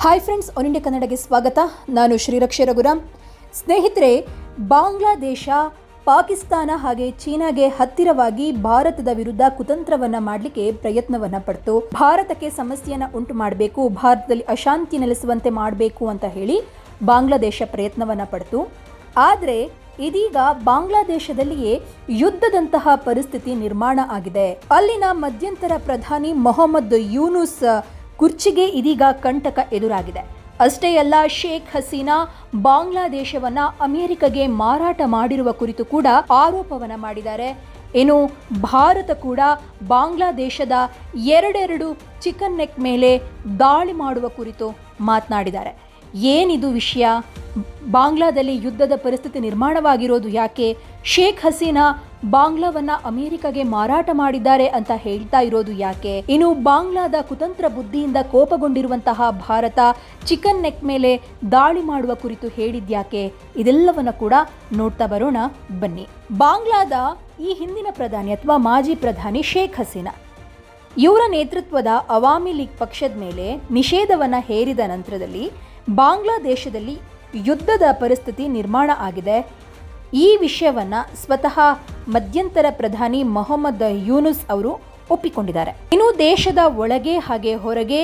Hi friends all India ಕನ್ನಡಗೆ ಸ್ವಾಗತ. ನಾನು ಶ್ರೀರಕ್ಷೆ ರಘುರಾಮ್. ಸ್ನೇಹಿತರೆ, ಬಾಂಗ್ಲಾದೇಶ, ಪಾಕಿಸ್ತಾನ ಹಾಗೆ ಚೀನಾಗೆ ಹತ್ತಿರವಾಗಿ ಭಾರತದ ವಿರುದ್ಧ ಕುತಂತ್ರವನ್ನ ಮಾಡಲಿಕ್ಕೆ ಪ್ರಯತ್ನವನ್ನ ಪಡ್ತು. ಭಾರತಕ್ಕೆ ಸಮಸ್ಯೆಯನ್ನು ಉಂಟು ಮಾಡಬೇಕು, ಭಾರತದಲ್ಲಿ ಅಶಾಂತಿ ನೆಲೆಸುವಂತೆ ಮಾಡಬೇಕು ಅಂತ ಹೇಳಿ ಬಾಂಗ್ಲಾದೇಶ ಪ್ರಯತ್ನವನ್ನ ಪಡ್ತು. ಆದರೆ, ಇದೀಗ ಬಾಂಗ್ಲಾದೇಶದಲ್ಲಿಯೇ ಯುದ್ಧದಂತಹ ಪರಿಸ್ಥಿತಿ ನಿರ್ಮಾಣ ಆಗಿದೆ. ಅಲ್ಲಿನ ಮಧ್ಯಂತರ ಪ್ರಧಾನಿ ಮೊಹಮ್ಮದ್ ಯೂನುಸ್ ಕುರ್ಚಿಗೆ ಇದೀಗ ಕಂಟಕ ಎದುರಾಗಿದೆ. ಅಷ್ಟೇ ಅಲ್ಲ, ಶೇಖ್ ಹಸೀನಾ ಬಾಂಗ್ಲಾದೇಶವನ್ನ ಅಮೆರಿಕಗೆ ಮಾರಾಟ ಮಾಡಿರುವ ಕುರಿತು ಕೂಡ ಆರೋಪವನ್ನ ಮಾಡಿದ್ದಾರೆ. ಏನು ಭಾರತ ಕೂಡ ಬಾಂಗ್ಲಾದೇಶದ ಎರಡೆರಡು ಚಿಕನ್ ನೆಕ್ ಮೇಲೆ ದಾಳಿ ಮಾಡುವ ಕುರಿತು ಮಾತನಾಡಿದ್ದಾರೆ. ಏನಿದು ವಿಷಯ? ಬಾಂಗ್ಲಾದಲ್ಲಿ ಯುದ್ಧದ ಪರಿಸ್ಥಿತಿ ನಿರ್ಮಾಣವಾಗಿರೋದು ಯಾಕೆ? ಶೇಖ್ ಹಸೀನಾ ಬಾಂಗ್ಲಾವನ್ನ ಅಮೆರಿಕಗೆ ಮಾರಾಟ ಮಾಡಿದ್ದಾರೆ ಅಂತ ಹೇಳ್ತಾ ಇರೋದು ಯಾಕೆ? ಇನ್ನು ಬಾಂಗ್ಲಾದ ಕುತಂತ್ರ ಬುದ್ಧಿಯಿಂದ ಕೋಪಗೊಂಡಿರುವಂತಹ ಭಾರತ ಚಿಕನ್ ನೆಕ್ ಮೇಲೆ ದಾಳಿ ಮಾಡುವ ಕುರಿತು ಹೇಳಿದ್ಯಾಕೆ? ಇದೆಲ್ಲವನ್ನ ಕೂಡ ನೋಡ್ತಾ ಬರೋಣ, ಬನ್ನಿ. ಬಾಂಗ್ಲಾದ ಈ ಹಿಂದಿನ ಪ್ರಧಾನಿ ಅಥವಾ ಮಾಜಿ ಪ್ರಧಾನಿ ಶೇಖ್ ಹಸೀನಾ. ಇವರ ನೇತೃತ್ವದ ಅವಾಮಿ ಲೀಗ್ ಪಕ್ಷದ ಮೇಲೆ ನಿಷೇಧವನ್ನ ಹೇರಿದ ನಂತರದಲ್ಲಿ ಬಾಂಗ್ಲಾದೇಶದಲ್ಲಿ ಯುದ್ಧದ ಪರಿಸ್ಥಿತಿ ನಿರ್ಮಾಣ ಆಗಿದೆ. ಈ ವಿಷಯವನ್ನ ಸ್ವತಃ ಮಧ್ಯಂತರ ಪ್ರಧಾನಿ ಮೊಹಮ್ಮದ್ ಯೂನುಸ್ ಅವರು ಒಪ್ಪಿಕೊಂಡಿದ್ದಾರೆ. ಇನ್ನು ದೇಶದ ಒಳಗೆ ಹಾಗೆ ಹೊರಗೆ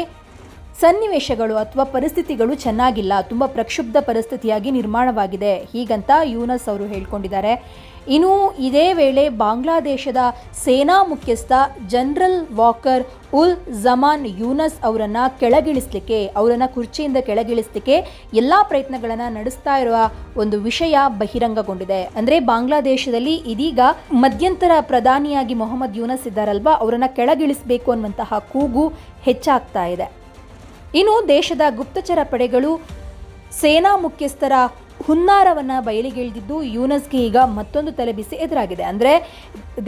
ಸನ್ನಿವೇಶಗಳು ಅಥವಾ ಪರಿಸ್ಥಿತಿಗಳು ಚೆನ್ನಾಗಿಲ್ಲ. ತುಂಬ ಪ್ರಕ್ಷುಬ್ಧ ಪರಿಸ್ಥಿತಿಯಾಗಿ ನಿರ್ಮಾಣವಾಗಿದೆ. ಹೀಗಂತ ಯೂನಸ್ ಅವರು ಹೇಳ್ಕೊಂಡಿದ್ದಾರೆ. ಇನ್ನು ಇದೇ ವೇಳೆ ಬಾಂಗ್ಲಾದೇಶದ ಸೇನಾ ಮುಖ್ಯಸ್ಥ ಜನರಲ್ ವಾಕರ್ ಉಲ್ ಜಮಾನ್ ಯೂನಸ್ ಅವರನ್ನು ಕೆಳಗಿಳಿಸಲಿಕ್ಕೆ, ಅವರನ್ನು ಕುರ್ಚಿಯಿಂದ ಕೆಳಗಿಳಿಸಲಿಕ್ಕೆ ಎಲ್ಲ ಪ್ರಯತ್ನಗಳನ್ನು ನಡೆಸ್ತಾ ಇರುವ ಒಂದು ವಿಷಯ ಬಹಿರಂಗಗೊಂಡಿದೆ. ಅಂದರೆ ಬಾಂಗ್ಲಾದೇಶದಲ್ಲಿ ಇದೀಗ ಮಧ್ಯಂತರ ಪ್ರಧಾನಿಯಾಗಿ ಮೊಹಮ್ಮದ್ ಯೂನಸ್ ಇದ್ದಾರಲ್ವಾ, ಅವರನ್ನು ಕೆಳಗಿಳಿಸಬೇಕು ಅನ್ನುವಂತಹ ಕೂಗು ಹೆಚ್ಚಾಗ್ತಾ ಇದೆ. ಇನ್ನು ದೇಶದ ಗುಪ್ತಚರ ಪಡೆಗಳು ಸೇನಾ ಮುಖ್ಯಸ್ಥರ ಹುನ್ನಾರವನ್ನ ಬಯಲಿಗೆಳೆದಿದ್ದು ಯೂನಸ್ಗೆ ಈಗ ಮತ್ತೊಂದು ತಲೆಬಿಸಿ ಎದುರಾಗಿದೆ. ಅಂದರೆ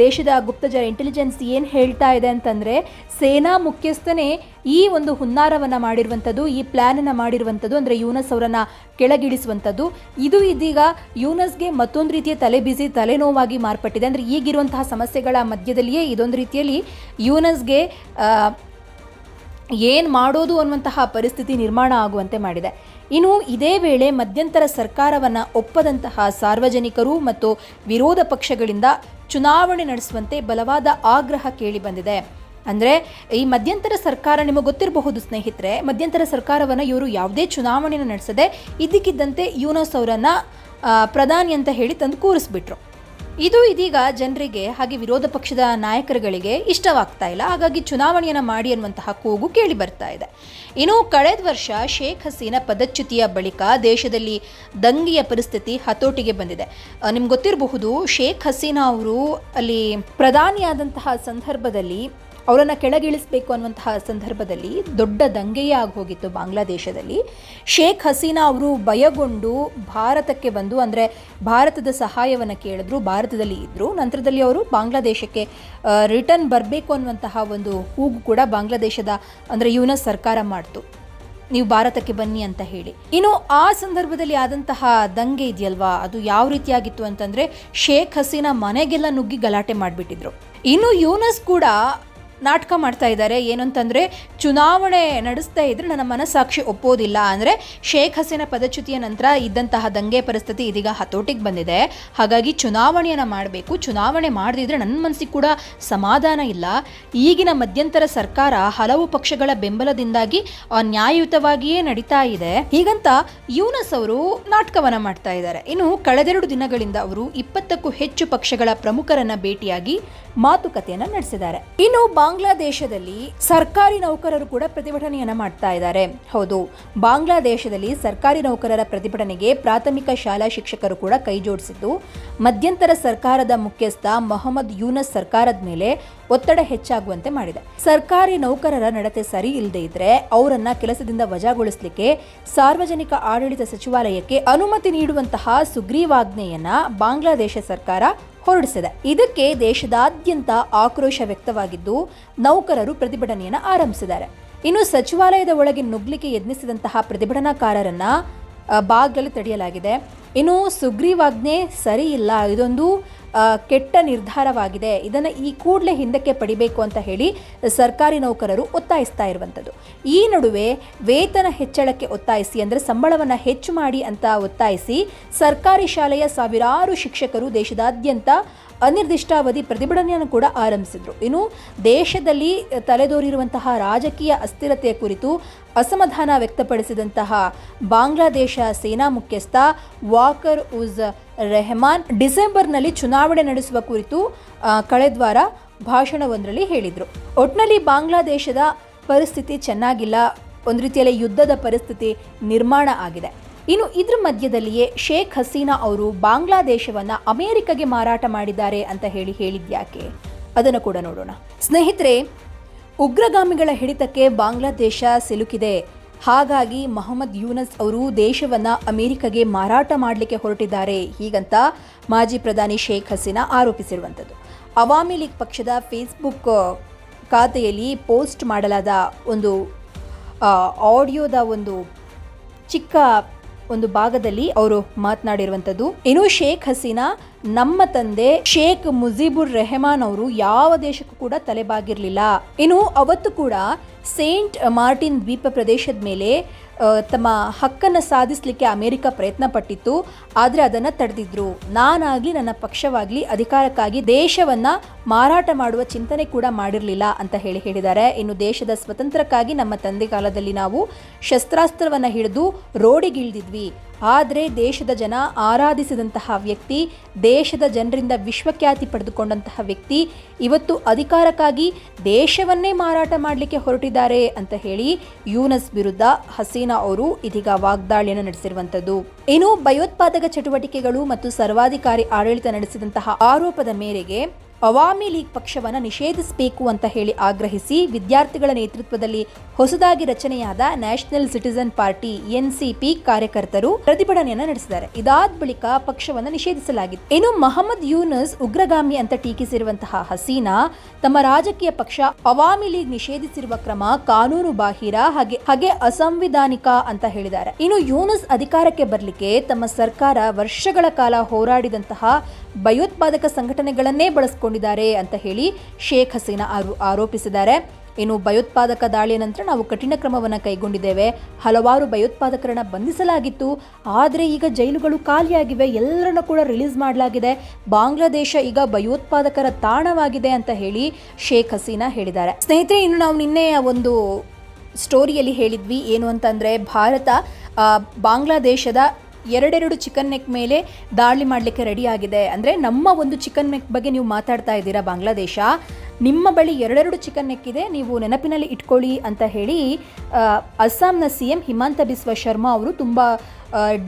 ದೇಶದ ಗುಪ್ತಚರ ಇಂಟೆಲಿಜೆನ್ಸ್ ಏನು ಹೇಳ್ತಾ ಇದೆ ಅಂತಂದರೆ ಸೇನಾ ಮುಖ್ಯಸ್ಥನೇ ಈ ಒಂದು ಹುನ್ನಾರವನ್ನು ಮಾಡಿರುವಂಥದ್ದು, ಈ ಪ್ಲ್ಯಾನನ್ನು ಮಾಡಿರುವಂಥದ್ದು ಅಂದರೆ ಯೂನಸ್ ಅವರನ್ನು ಕೆಳಗಿಳಿಸುವಂಥದ್ದು. ಇದು ಇದೀಗ ಯೂನಸ್ಗೆ ಮತ್ತೊಂದು ರೀತಿಯ ತಲೆಬಿಸಿ, ತಲೆನೋವಾಗಿ ಮಾರ್ಪಟ್ಟಿದೆ. ಅಂದರೆ ಈಗಿರುವಂತಹ ಸಮಸ್ಯೆಗಳ ಮಧ್ಯದಲ್ಲಿಯೇ ಇದೊಂದು ರೀತಿಯಲ್ಲಿ ಯೂನಸ್ಗೆ ಏನು ಮಾಡೋದು ಅನ್ನುವಂತಹ ಪರಿಸ್ಥಿತಿ ನಿರ್ಮಾಣ ಆಗುವಂತೆ ಮಾಡಿದೆ. ಇನ್ನು ಇದೇ ವೇಳೆ ಮಧ್ಯಂತರ ಸರ್ಕಾರವನ್ನು ಒಪ್ಪದಂತಹ ಸಾರ್ವಜನಿಕರು ಮತ್ತು ವಿರೋಧ ಪಕ್ಷಗಳಿಂದ ಚುನಾವಣೆ ನಡೆಸುವಂತೆ ಬಲವಾದ ಆಗ್ರಹ ಕೇಳಿಬಂದಿದೆ ಅಂದರೆ ಈ ಮಧ್ಯಂತರ ಸರ್ಕಾರ ನಿಮಗೆ ಗೊತ್ತಿರಬಹುದು ಸ್ನೇಹಿತರೆ, ಮಧ್ಯಂತರ ಸರ್ಕಾರವನ್ನು ಇವರು ಯಾವುದೇ ಚುನಾವಣೆಯನ್ನು ನಡೆಸದೆ ಇದ್ದಕ್ಕಿದ್ದಂತೆ ಯೂನಸ್ ಅವರನ್ನು ಪ್ರಧಾನಿ ಅಂತ ಹೇಳಿ ತಂದು ಕೂರಿಸ್ಬಿಟ್ರು. ಇದು ಇದೀಗ ಜನರಿಗೆ ಹಾಗೆ ವಿರೋಧ ಪಕ್ಷದ ನಾಯಕರುಗಳಿಗೆ ಇಷ್ಟವಾಗ್ತಾ ಇಲ್ಲ. ಹಾಗಾಗಿ ಚುನಾವಣೆಯನ್ನು ಮಾಡಿ ಅನ್ನುವಂತಹ ಕೂಗು ಕೇಳಿ ಬರ್ತಾ ಇದೆ. ಇನ್ನು ಕಳೆದ ವರ್ಷ ಶೇಖ್ ಹಸೀನಾ ಪದಚ್ಯುತಿಯ ಬಳಿಕ ದೇಶದಲ್ಲಿ ದಂಗೆಯ ಪರಿಸ್ಥಿತಿ ಹತೋಟಿಗೆ ಬಂದಿದೆ. ನಿಮ್ಗೆ ಗೊತ್ತಿರಬಹುದು, ಶೇಖ್ ಹಸೀನಾ ಅವರು ಅಲ್ಲಿ ಪ್ರಧಾನಿಯಾದಂತಹ ಸಂದರ್ಭದಲ್ಲಿ ಅವರನ್ನು ಕೆಳಗಿಳಿಸಬೇಕು ಅನ್ನುವಂತಹ ಸಂದರ್ಭದಲ್ಲಿ ದೊಡ್ಡ ದಂಗೆಯೇ ಹೋಗಿತ್ತು ಬಾಂಗ್ಲಾದೇಶದಲ್ಲಿ. ಶೇಖ್ ಹಸೀನಾ ಅವರು ಭಯಗೊಂಡು ಭಾರತಕ್ಕೆ ಬಂದು, ಅಂದರೆ ಭಾರತದ ಸಹಾಯವನ್ನು ಕೇಳಿದ್ರು, ಭಾರತದಲ್ಲಿ ಇದ್ದರು ನಂತರದಲ್ಲಿ ಅವರು ಬಾಂಗ್ಲಾದೇಶಕ್ಕೆ ರಿಟರ್ನ್ ಬರಬೇಕು ಅನ್ನುವಂತಹ ಒಂದು ಕೂಗು ಕೂಡ ಬಾಂಗ್ಲಾದೇಶದ, ಅಂದರೆ ಯುನಸ್ ಸರ್ಕಾರ ಮಾಡ್ತು. ನೀವು ಭಾರತಕ್ಕೆ ಬನ್ನಿ ಅಂತ ಹೇಳಿ. ಇನ್ನು ಆ ಸಂದರ್ಭದಲ್ಲಿ ಆದಂತಹ ದಂಗೆ ಇದೆಯಲ್ವಾ? ಅದು ಯಾವ ರೀತಿಯಾಗಿತ್ತು ಅಂತಂದರೆ ಶೇಖ್ ಹಸೀನಾ ಮನೆಗೆಲ್ಲ ನುಗ್ಗಿ ಗಲಾಟೆ ಮಾಡಿಬಿಟ್ಟಿದ್ರು. ಇನ್ನು ಯೂನಸ್ ಕೂಡ ನಾಟಕ ಮಾಡ್ತಾ ಇದ್ದಾರೆ. ಏನು ಅಂತಂದರೆ ಚುನಾವಣೆ ನಡೆಸ್ತಾ ಇದ್ರೆ ನನ್ನ ಮನಸ್ಸಾಕ್ಷಿ ಒಪ್ಪೋದಿಲ್ಲ. ಅಂದರೆ, ಶೇಖ್ ಹಸೀನಾ ಪದಚ್ಯುತಿಯ ನಂತರ ಇದ್ದಂತಹ ದಂಗೆ ಪರಿಸ್ಥಿತಿ ಇದೀಗ ಹತೋಟಿಗೆ ಬಂದಿದೆ. ಹಾಗಾಗಿ ಚುನಾವಣೆಯನ್ನು ಮಾಡಬೇಕು. ಚುನಾವಣೆ ಮಾಡದಿದ್ರೆ ನನ್ನ ಮನಸ್ಸಿಗೆ ಕೂಡ ಸಮಾಧಾನ ಇಲ್ಲ. ಈಗಿನ ಮಧ್ಯಂತರ ಸರ್ಕಾರ ಹಲವು ಪಕ್ಷಗಳ ಬೆಂಬಲದಿಂದಾಗಿ ನ್ಯಾಯಯುತವಾಗಿಯೇ ನಡೀತಾ ಇದೆ. ಹೀಗಂತ ಯೂನಸ್ ಅವರು ನಾಟಕವನ್ನು ಮಾಡ್ತಾ ಇದ್ದಾರೆ. ಇನ್ನು ಕಳೆದೆರಡು ದಿನಗಳಿಂದ ಅವರು ಇಪ್ಪತ್ತಕ್ಕೂ ಹೆಚ್ಚು ಪಕ್ಷಗಳ ಪ್ರಮುಖರನ್ನ ಭೇಟಿಯಾಗಿ ಮಾತುಕತೆಯನ್ನ ನಡೆಸಿದ್ದಾರೆ. ಇನ್ನು ಬಾಂಗ್ಲಾದೇಶದಲ್ಲಿ ಸರ್ಕಾರಿ ನೌಕರರು ಕೂಡ ಪ್ರತಿಭಟನೆಯನ್ನು ಮಾಡ್ತಾ ಇದ್ದಾರೆ. ಹೌದು, ಬಾಂಗ್ಲಾದೇಶದಲ್ಲಿ ಸರ್ಕಾರಿ ನೌಕರರ ಪ್ರತಿಭಟನೆಗೆ ಪ್ರಾಥಮಿಕ ಶಾಲಾ ಶಿಕ್ಷಕರು ಕೂಡ ಕೈಜೋಡಿಸಿದ್ದು ಮಧ್ಯಂತರ ಸರ್ಕಾರದ ಮುಖ್ಯಸ್ಥ ಮೊಹಮ್ಮದ್ ಯೂನಸ್ ಸರ್ಕಾರದ ಮೇಲೆ ಒತ್ತಡ ಹೆಚ್ಚಾಗುವಂತೆ ಮಾಡಿದೆ. ಸರ್ಕಾರಿ ನೌಕರರ ನಡತೆ ಸರಿ ಇಲ್ಲದೆ ಇದ್ರೆ ಅವರನ್ನ ಕೆಲಸದಿಂದ ವಜಾಗೊಳಿಸಲಿಕ್ಕೆ ಸಾರ್ವಜನಿಕ ಆಡಳಿತ ಸಚಿವಾಲಯಕ್ಕೆ ಅನುಮತಿ ನೀಡುವಂತಹ ಸುಗ್ರೀವಾಜ್ಞೆಯನ್ನ ಬಾಂಗ್ಲಾದೇಶ ಸರ್ಕಾರ ಹೊರಡಿಸಿದೆ. ಇದಕ್ಕೆ ದೇಶದಾದ್ಯಂತ ಆಕ್ರೋಶ ವ್ಯಕ್ತವಾಗಿದ್ದು, ನೌಕರರು ಪ್ರತಿಭಟನೆಯನ್ನು ಆರಂಭಿಸಿದ್ದಾರೆ. ಇನ್ನು ಸಚಿವಾಲಯದ ಒಳಗೆ ನುಗ್ಲಿಕ್ಕೆ ಯತ್ನಿಸಿದಂತಹ ಪ್ರತಿಭಟನಾಕಾರರನ್ನ ಬಾಗ್ಲಲ್ಲಿ ತಡೆಯಲಾಗಿದೆ. ಇನ್ನು ಸುಗ್ರೀವಾಜ್ಞೆ ಸರಿ ಇಲ್ಲ. ಇದೊಂದು ಕೆಟ್ಟ ನಿರ್ಧಾರವಾಗಿದೆ. ಇದನ್ನು ಈ ಕೂಡಲೇ ಹಿಂದಕ್ಕೆ ಪಡಿಬೇಕು ಅಂತ ಹೇಳಿ ಸರ್ಕಾರಿ ನೌಕರರು ಒತ್ತಾಯಿಸ್ತಾ ಇರುವಂಥದ್ದು. ಈ ನಡುವೆ ವೇತನ ಹೆಚ್ಚಳಕ್ಕೆ ಒತ್ತಾಯಿಸಿ ಅಂದರೆ ಸಂಬಳವನ್ನು ಹೆಚ್ಚು ಮಾಡಿ ಅಂತ ಒತ್ತಾಯಿಸಿ ಸರ್ಕಾರಿ ಶಾಲೆಯ ಸಾವಿರಾರು ಶಿಕ್ಷಕರು ದೇಶದಾದ್ಯಂತ ಅನಿರ್ದಿಷ್ಟಾವಧಿ ಪ್ರತಿಭಟನೆಯನ್ನು ಕೂಡ ಆರಂಭಿಸಿದ್ರು. ಇನ್ನು ದೇಶದಲ್ಲಿ ತಲೆದೋರಿರುವಂತಹ ರಾಜಕೀಯ ಅಸ್ಥಿರತೆಯ ಕುರಿತು ಅಸಮಾಧಾನ ವ್ಯಕ್ತಪಡಿಸಿದಂತಹ ಬಾಂಗ್ಲಾದೇಶ ಸೇನಾ ಮುಖ್ಯಸ್ಥ ವಾಕರ್ ಉಜ್ ರೆಹಮಾನ್ ಡಿಸೆಂಬರ್ನಲ್ಲಿ ಚುನಾವಣೆ ನಡೆಸುವ ಕುರಿತು ಕಳೆದ್ವಾರ ಕಳೆದ ಭಾಷಣವೊಂದರಲ್ಲಿ ಹೇಳಿದರು. ಒಟ್ನಲ್ಲಿ ಬಾಂಗ್ಲಾದೇಶದ ಪರಿಸ್ಥಿತಿ ಚೆನ್ನಾಗಿಲ್ಲ. ಒಂದು ರೀತಿಯಲ್ಲಿ ಯುದ್ಧದ ಪರಿಸ್ಥಿತಿ ನಿರ್ಮಾಣ ಆಗಿದೆ. ಇನ್ನು ಇದ್ರ ಮಧ್ಯದಲ್ಲಿಯೇ ಶೇಖ್ ಹಸೀನಾ ಅವರು ಬಾಂಗ್ಲಾದೇಶವನ್ನ ಅಮೆರಿಕಗೆ ಮಾರಾಟ ಮಾಡಿದ್ದಾರೆ ಅಂತ ಹೇಳಿ ಹೇಳಿದ್ಯಾಕೆ? ಅದನ್ನು ಕೂಡ ನೋಡೋಣ. ಸ್ನೇಹಿತರೆ, ಉಗ್ರಗಾಮಿಗಳ ಹಿಡಿತಕ್ಕೆ ಬಾಂಗ್ಲಾದೇಶ ಸಿಲುಕಿದೆ. ಹಾಗಾಗಿ ಮೊಹಮ್ಮದ್ ಯೂನಸ್ ಅವರು ದೇಶವನ್ನ ಅಮೆರಿಕಗೆ ಮಾರಾಟ ಮಾಡಲಿಕ್ಕೆ ಹೊರಟಿದ್ದಾರೆ ಹೀಗಂತ ಮಾಜಿ ಪ್ರಧಾನಿ ಶೇಖ್ ಹಸೀನಾ ಆರೋಪಿಸಿರುವಂಥದ್ದು. ಅವಾಮಿ ಲೀಗ್ ಪಕ್ಷದ ಫೇಸ್ಬುಕ್ ಖಾತೆಯಲ್ಲಿ ಪೋಸ್ಟ್ ಮಾಡಲಾದ ಒಂದು ಆಡಿಯೋದ ಒಂದು ಚಿಕ್ಕ ಒಂದು ಭಾಗದಲ್ಲಿ ಅವರು ಮಾತನಾಡಿರುವಂಥದ್ದು. ಇನ್ನು ಶೇಖ್ ಹಸೀನಾ ನಮ್ಮ ತಂದೆ ಶೇಖ್ ಮುಜೀಬುರ್ ರೆಹಮಾನ್ ಅವರು ಯಾವ ದೇಶಕ್ಕೂ ಕೂಡ ತಲೆಬಾಗಿರ್ಲಿಲ್ಲ. ಇನ್ನು ಅವತ್ತು ಕೂಡ ಸೇಂಟ್ ಮಾರ್ಟಿನ್ ದ್ವೀಪ ಪ್ರದೇಶದ ಮೇಲೆ ತಮ್ಮ ಹಕ್ಕನ್ನು ಸಾಧಿಸಲಿಕ್ಕೆ ಅಮೆರಿಕ ಪ್ರಯತ್ನ ಪಟ್ಟಿತ್ತು ಆದರೆ ಅದನ್ನು ತಡೆದಿದ್ರು. ನಾನಾಗಲಿ ನನ್ನ ಪಕ್ಷವಾಗಲಿ ಅಧಿಕಾರಕ್ಕಾಗಿ ದೇಶವನ್ನ ಮಾರಾಟ ಮಾಡುವ ಚಿಂತನೆ ಕೂಡ ಮಾಡಿರಲಿಲ್ಲ ಅಂತ ಹೇಳಿ ಹೇಳಿದ್ದಾರೆ. ಇನ್ನು ದೇಶದ ಸ್ವತಂತ್ರಕ್ಕಾಗಿ ನಮ್ಮ ತಂದೆ ಕಾಲದಲ್ಲಿ ನಾವು ಶಸ್ತ್ರಾಸ್ತ್ರವನ್ನು ಹಿಡಿದು ರೋಡಿಗಿಳಿದಿದ್ವಿ. ಆದರೆ ದೇಶದ ಜನ ಆರಾಧಿಸಿದಂತಹ ವ್ಯಕ್ತಿ, ದೇಶದ ಜನರಿಂದ ವಿಶ್ವಖ್ಯಾತಿ ಪಡೆದುಕೊಂಡಂತಹ ವ್ಯಕ್ತಿ ಇವತ್ತು ಅಧಿಕಾರಕ್ಕಾಗಿ ದೇಶವನ್ನೇ ಮಾರಾಟ ಮಾಡಲಿಕ್ಕೆ ಹೊರಟಿದ್ದಾರೆ ಅಂತ ಹೇಳಿ ಯೂನಸ್ ವಿರುದ್ಧ ಹಸೀನಾ ಅವರು ಇದೀಗ ವಾಗ್ದಾಳಿಯನ್ನು ನಡೆಸಿರುವಂಥದ್ದು. ಇನ್ನು ಭಯೋತ್ಪಾದಕ ಚಟುವಟಿಕೆಗಳು ಮತ್ತು ಸರ್ವಾಧಿಕಾರಿ ಆಡಳಿತ ನಡೆಸಿದಂತಹ ಆರೋಪದ ಮೇರೆಗೆ ಅವಾಮಿ ಲೀಗ್ ಪಕ್ಷವನ್ನು ನಿಷೇಧಿಸಬೇಕು ಅಂತ ಹೇಳಿ ಆಗ್ರಹಿಸಿ ವಿದ್ಯಾರ್ಥಿಗಳ ನೇತೃತ್ವದಲ್ಲಿ ಹೊಸದಾಗಿ ರಚನೆಯಾದ ನ್ಯಾಷನಲ್ ಸಿಟಿಸನ್ ಪಾರ್ಟಿ ಎನ್ಸಿಪಿ ಕಾರ್ಯಕರ್ತರು ಪ್ರತಿಭಟನೆಯನ್ನು ನಡೆಸಿದ್ದಾರೆ. ಇದಾದ ಬಳಿಕ ಪಕ್ಷವನ್ನು ನಿಷೇಧಿಸಲಾಗಿದೆ ಇನ್ನು ಮಹಮ್ಮದ್ ಯೂನಸ್ ಉಗ್ರಗಾಮಿ ಅಂತ ಟೀಕಿಸಿರುವಂತಹ ಹಸೀನಾ ತಮ್ಮ ರಾಜಕೀಯ ಪಕ್ಷ ಅವಾಮಿ ಲೀಗ್ ನಿಷೇಧಿಸಿರುವ ಕ್ರಮ ಕಾನೂನು ಬಾಹಿರ ಹಾಗೆ ಹಾಗೆ ಅಸಂವಿಧಾನಿಕ ಅಂತ ಹೇಳಿದ್ದಾರೆ. ಇನ್ನು ಯೂನಸ್ ಅಧಿಕಾರಕ್ಕೆ ಬರಲಿಕ್ಕೆ ತಮ್ಮ ಸರ್ಕಾರ ವರ್ಷಗಳ ಕಾಲ ಹೋರಾಡಿದಂತಹ ಭಯೋತ್ಪಾದಕ ಸಂಘಟನೆಗಳನ್ನೇ ಬಳಸಿಕೊಂಡಿದ್ದಾರೆ ಅಂತ ಹೇಳಿ ಶೇಖ್ ಹಸೀನಾ ಆರೋಪಿಸಿದ್ದಾರೆ. ಇನ್ನು ಭಯೋತ್ಪಾದಕ ದಾಳಿಯ ನಂತರ ನಾವು ಕಠಿಣ ಕ್ರಮವನ್ನು ಕೈಗೊಂಡಿದ್ದೇವೆ. ಹಲವಾರು ಭಯೋತ್ಪಾದಕರನ್ನು ಬಂಧಿಸಲಾಗಿತ್ತು. ಆದರೆ ಈಗ ಜೈಲುಗಳು ಖಾಲಿಯಾಗಿವೆ. ಎಲ್ಲರನ್ನು ಕೂಡ ರಿಲೀಸ್ ಮಾಡಲಾಗಿದೆ. ಬಾಂಗ್ಲಾದೇಶ ಈಗ ಭಯೋತ್ಪಾದಕರ ತಾಣವಾಗಿದೆ ಅಂತ ಹೇಳಿ ಶೇಖ್ ಹಸೀನಾ ಹೇಳಿದ್ದಾರೆ. ಸ್ನೇಹಿತರೆ, ಇನ್ನು ನಾವು ನಿನ್ನೆ ಒಂದು ಸ್ಟೋರಿಯಲ್ಲಿ ಹೇಳಿದ್ವಿ. ಏನು ಅಂತಂದರೆ, ಭಾರತ ಬಾಂಗ್ಲಾದೇಶದ ಎರಡೆರಡು ಚಿಕನ್ ನೆಕ್ ಮೇಲೆ ದಾಳಿ ಮಾಡಲಿಕ್ಕೆ ರೆಡಿಯಾಗಿದೆ ಅಂದರೆ ನಮ್ಮ ಒಂದು ಚಿಕನ್ ನೆಕ್ ಬಗ್ಗೆ ನೀವು ಮಾತಾಡ್ತಾ ಇದ್ದೀರಾ ಬಾಂಗ್ಲಾದೇಶ? ನಿಮ್ಮ ಬಳಿ ಎರಡೆರಡು ಚಿಕನ್ ನೆಕ್ ಇದೆ, ನೀವು ನೆನಪಿನಲ್ಲಿ ಇಟ್ಕೊಳ್ಳಿ ಅಂತ ಹೇಳಿ ಅಸ್ಸಾಂನ ಸಿ ಎಂ ಹಿಮಂತ ಬಿಸ್ವ ಶರ್ಮಾ ಅವರು ತುಂಬ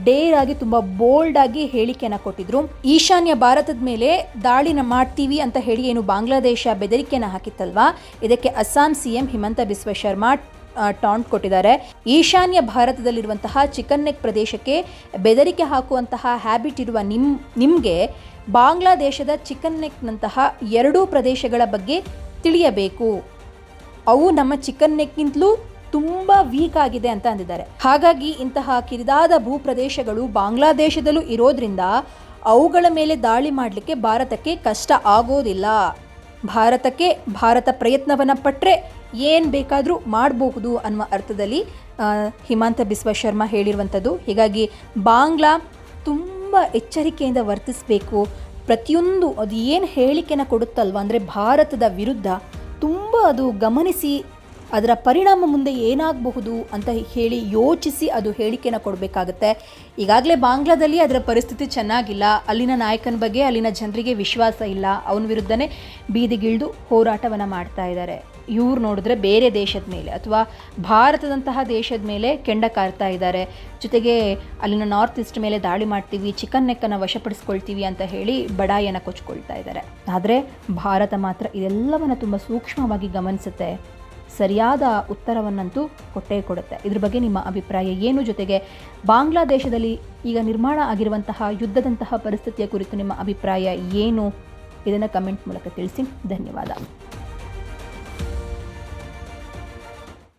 ಡೇರ್ ಆಗಿ, ತುಂಬ ಬೋಲ್ಡ್ ಆಗಿ ಹೇಳಿಕೆಯನ್ನು ಕೊಟ್ಟಿದ್ರು. ಈಶಾನ್ಯ ಭಾರತದ ಮೇಲೆ ದಾಳಿನ ಮಾಡ್ತೀವಿ ಅಂತ ಹೇಳಿ ಏನು ಬಾಂಗ್ಲಾದೇಶ ಬೆದರಿಕೆಯನ್ನು ಹಾಕಿತ್ತಲ್ವಾ? ಇದಕ್ಕೆ Assam C M Himanta Biswa Sarma taunt ಕೊಟ್ಟಿದ್ದಾರೆ. ಈಶಾನ್ಯ ಭಾರತದಲ್ಲಿರುವಂತಹ ಚಿಕನ್ ನೆಕ್ ಪ್ರದೇಶಕ್ಕೆ ಬೆದರಿಕೆ ಹಾಕುವಂತಹ ಹ್ಯಾಬಿಟ್ ಇರುವ ನಿಮ್, ನಿಮಗೆ ಬಾಂಗ್ಲಾದೇಶದ ಚಿಕನ್ ನೆಕ್ನಂತಹ ಎರಡೂ ಪ್ರದೇಶಗಳ ಬಗ್ಗೆ ತಿಳಿಯಬೇಕು. ಅವು ನಮ್ಮ ಚಿಕನ್ ನೆಕ್ಗಿಂತಲೂ ತುಂಬ ವೀಕ್ ಆಗಿದೆ ಅಂತ ಅಂದಿದ್ದಾರೆ. ಹಾಗಾಗಿ ಇಂತಹ ಕಿರಿದಾದ ಭೂಪ್ರದೇಶಗಳು ಬಾಂಗ್ಲಾದೇಶದಲ್ಲೂ ಇರೋದ್ರಿಂದ ಅವುಗಳ ಮೇಲೆ ದಾಳಿ ಮಾಡಲಿಕ್ಕೆ ಭಾರತಕ್ಕೆ ಕಷ್ಟ ಆಗೋದಿಲ್ಲ. ಭಾರತಕ್ಕೆ ಭಾರತ ಪ್ರಯತ್ನವನ್ನು ಪಟ್ಟರೆ ಏನು ಬೇಕಾದರೂ ಮಾಡಬಹುದು ಅನ್ನುವ ಅರ್ಥದಲ್ಲಿ ಹಿಮಾಂತ ಬಿಸ್ವ ಶರ್ಮಾ ಹೇಳಿರುವಂಥದ್ದು. ಹೀಗಾಗಿ ಬಾಂಗ್ಲಾ ತುಂಬ ಎಚ್ಚರಿಕೆಯಿಂದ ವರ್ತಿಸಬೇಕು. ಪ್ರತಿಯೊಂದು ಅದು ಏನು ಹೇಳಿಕೆನ ಕೊಡುತ್ತಲ್ವ ಅಂದರೆ ಭಾರತದ ವಿರುದ್ಧ ತುಂಬ ಅದು ಗಮನಿಸಿ ಅದರ ಪರಿಣಾಮ ಮುಂದೆ ಏನಾಗಬಹುದು ಅಂತ ಹೇಳಿ ಯೋಚಿಸಿ ಅದು ಹೇಳಿಕೆನ ಕೊಡಬೇಕಾಗುತ್ತೆ. ಈಗಾಗಲೇ ಬಾಂಗ್ಲಾದಲ್ಲಿ ಅದರ ಪರಿಸ್ಥಿತಿ ಚೆನ್ನಾಗಿಲ್ಲ. ಅಲ್ಲಿನ ನಾಯಕನ ಬಗ್ಗೆ, ಅಲ್ಲಿನ ಜನರಿಗೆ ವಿಶ್ವಾಸ ಇಲ್ಲ. ಅವನ ವಿರುದ್ಧನೇ ಬೀದಿಗಿಳಿದು ಹೋರಾಟವನ್ನು ಮಾಡ್ತಾ ಇದ್ದಾರೆ. ಇವ್ರು ನೋಡಿದ್ರೆ ಬೇರೆ ದೇಶದ ಮೇಲೆ ಅಥವಾ ಭಾರತದಂತಹ ದೇಶದ ಮೇಲೆ ಕೆಂಡ ಕಾರ್ತಾ ಇದ್ದಾರೆ. ಜೊತೆಗೆ ಅಲ್ಲಿನ ನಾರ್ತ್ ಈಸ್ಟ್ ಮೇಲೆ ದಾಳಿ ಮಾಡ್ತೀವಿ, ಚಿಕನ್ ನೆಕ್ಕನ್ನು ವಶಪಡಿಸ್ಕೊಳ್ತೀವಿ ಅಂತ ಹೇಳಿ ಬಡಾಯಿಯನ್ನು ಕೊಚ್ಕೊಳ್ತಾ ಇದ್ದಾರೆ. ಆದರೆ ಭಾರತ ಮಾತ್ರ ಇದೆಲ್ಲವನ್ನು ತುಂಬ ಸೂಕ್ಷ್ಮವಾಗಿ ಗಮನಿಸುತ್ತೆ. ಸರಿಯಾದ ಉತ್ತರವನ್ನಂತೂ ಕೊಟ್ಟೇ ಕೊಡುತ್ತೆ. ಇದ್ರ ಬಗ್ಗೆ ನಿಮ್ಮ ಅಭಿಪ್ರಾಯ ಏನು? ಜೊತೆಗೆ ಬಾಂಗ್ಲಾದೇಶದಲ್ಲಿ ಈಗ ನಿರ್ಮಾಣ ಆಗಿರುವಂತಹ ಯುದ್ಧದಂತಹ ಪರಿಸ್ಥಿತಿಯ ಕುರಿತು ನಿಮ್ಮ ಅಭಿಪ್ರಾಯ ಏನು? ಇದನ್ನು ಕಮೆಂಟ್ ಮೂಲಕ ತಿಳಿಸಿ. ಧನ್ಯವಾದ.